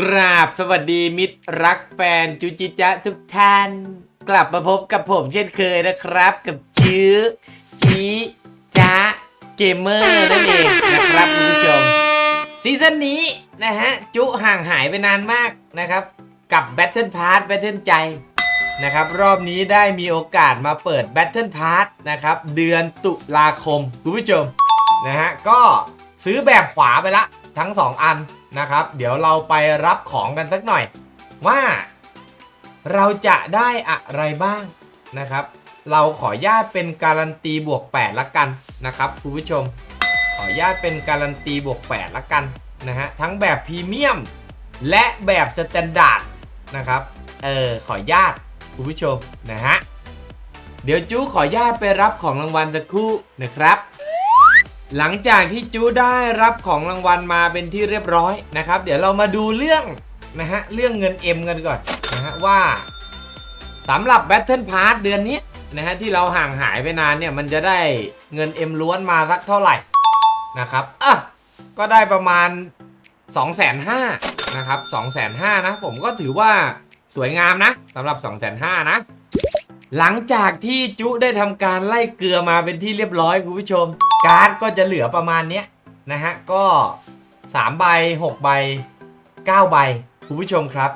กราบสวัสดีมิตรรักแฟนจุจิจะทุกท่าน กลับมาพบกับผมเช่นเคยนะครับ กับชื่อจีจ้าเกมเมอร์นั่นเองนะครับคุณผู้ชมซีซั่นนี้นะฮะ จุห่างหายไปนานมากนะครับ กับ Battle Pass Battle ใจนะครับ รอบนี้ได้มีโอกาสมาเปิด Battle Pass นะครับ เดือนตุลาคม คุณผู้ชมนะฮะ ก็ซื้อแบบขวาไปละทั้ง 2 อัน นะครับ เดี๋ยวเราไปรับของกันสักหน่อย ว่าเราจะได้อะไรบ้างนะครับ เราขออนุญาตเป็นการันตีบวก 8 ละกันนะครับคุณผู้ชม ขออนุญาตเป็นการันตีบวก 8 ละกันนะฮะทั้งแบบพรีเมียมและแบบสแตนดาร์ดนะครับเออขออนุญาตคุณผู้ชมนะฮะเดี๋ยวจูขออนุญาตไปรับของรางวัลสักครู่นะครับ หลังจากที่จูได้รับของรางวัลมาเป็นที่เรียบร้อยนะครับ เดี๋ยวเรามาดูเรื่องนะฮะเรื่องเงิน M กันก่อนนะฮะว่าสำหรับ Battle Pass เดือนนี้นะฮะที่เราห่างหายไปนานเนี่ยมันจะได้เงิน M ล้วนมาสักเท่าไหร่นะครับอะก็ได้ประมาณ 2 5 0 0 0นะครับ 2 5 0 0 0นะผมก็ถือว่าสวยงามนะสำหรับ 2 5 0 0 0นะ หลังจากที่จุได้ทำการไล่เกลือมาเป็นที่เรียบร้อยคุณผู้ชม การ์ดก็จะเหลือประมาณเนี้ยนะฮะ ก็ 3 ใบ 6 ใบ 9 ใบ คุณผู้ชมครับ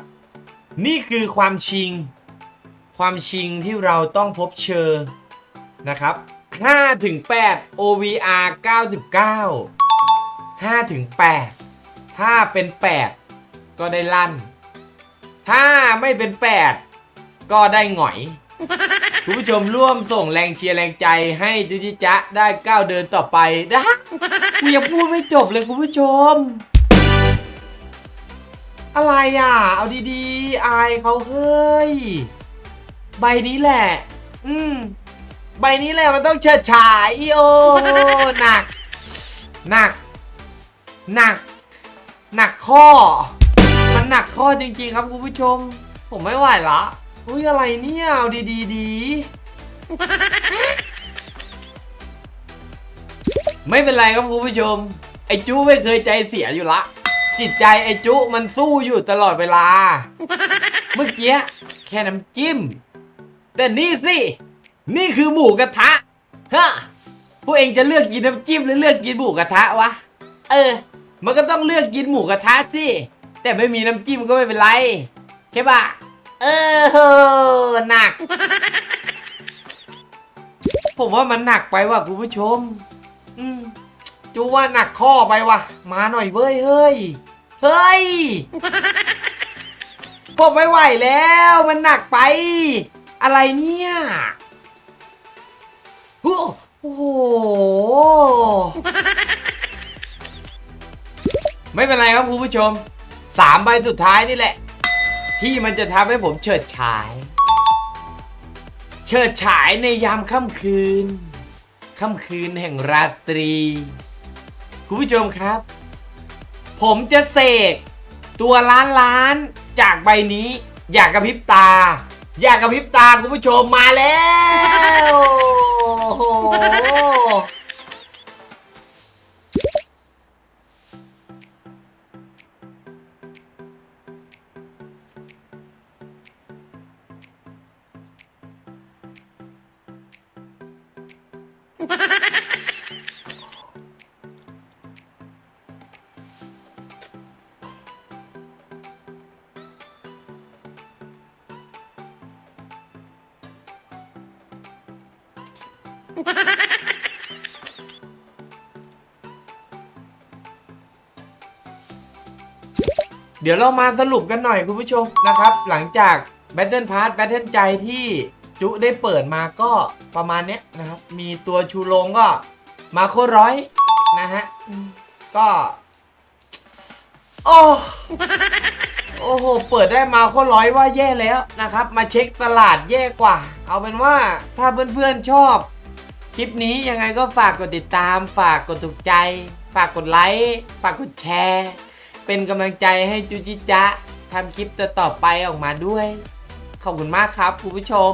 นี่คือความชิง ความชิงที่เราต้องพบเชอนะครับ5ถึง8 OVR 99 5ถึง8ถ้าเป็น 8 ก็ได้ลั่น ถ้าไม่เป็น 8 ก็ได้หงอย คุณผู้ชมร่วมส่งแรงเชียร์แรงใจให้จุจิจะได้ก้าวเดินต่อไปนะกูยังพูดไม่จบเลยคุณผู้ชม อะไรอะ เอาดีๆ อายเขาเฮ้ย ใบนี้แหละ อืม ใบนี้แหละมันต้องเฉิดฉายโอ้หนัก หนัก หนัก หนักข้อ มันหนักข้อจริงๆครับคุณผู้ชม ผมไม่ไหวละ อุ้ยอะไรเนี่ยเอาดีดีดี ไม่เป็นไรครับคุณผู้ชม ไอจูไม่เคยใจเสียอยู่ละ จิตใจไอจุมันสู้อยู่ตลอดเวลา เมื่อกี้แค่น้ำจิ้ม แต่นี่สิ นี่คือหมูกระทะฮะพวกเองจะเลือกกินน้ำจิ้มหรือเลือกกินหมูกระทะวะ เออ มันก็ต้องเลือกกินหมูกระทะสิ แต่ไม่มีน้ำจิ้มก็ไม่เป็นไร ใช่ปะ เออหนัก ผมว่ามันหนักไปว่ะคุณผู้ชม อืมจูว่าหนักข้อไปว่ะ มาหน่อยเว้ยเฮ้ย เฮ้ย ผมไม่ไหวแล้ว มันหนักไป อะไรเนี่ยโอ้โห ไม่เป็นไรครับคุณผู้ชม สามใบสุดท้ายนี่แหละ ที่มันจะทำให้ผมเฉิดฉาย เฉิดฉายในยามค่ำคืน ค่ำคืนแห่งราตรี คุณผู้ชมครับ ผมจะเสกตัวล้านล้านจากใบนี้ อยากกระพริบตา อยากกระพริบตาคุณผู้ชมมาแล้ว เดี๋ยวเรามาสรุปกันหน่อยคุณผู้ชมนะครับ หลังจาก Battle Pass Battle ใจที่ จุได้เปิดมาก็ประมาณเนี้ยนะครับ มีตัวชูโรงก็มาโคร้อยนะฮะ ก็ โอ้โอ้โห เปิดได้มาโคร้อยว่าแย่แล้วนะครับ มาเช็คตลาดแย่กว่า เอาเป็นว่าถ้าเพื่อนๆชอบ คลิปนี้ยังไงก็ฝากกดติดตาม ฝากกดถูกใจ ฝากกดไลค์ฝากกดแชร์ เป็นกำลังใจให้จุจิจะทำคลิปต่อๆไปออกมาด้วย ขอบคุณมากครับคุณผู้ชม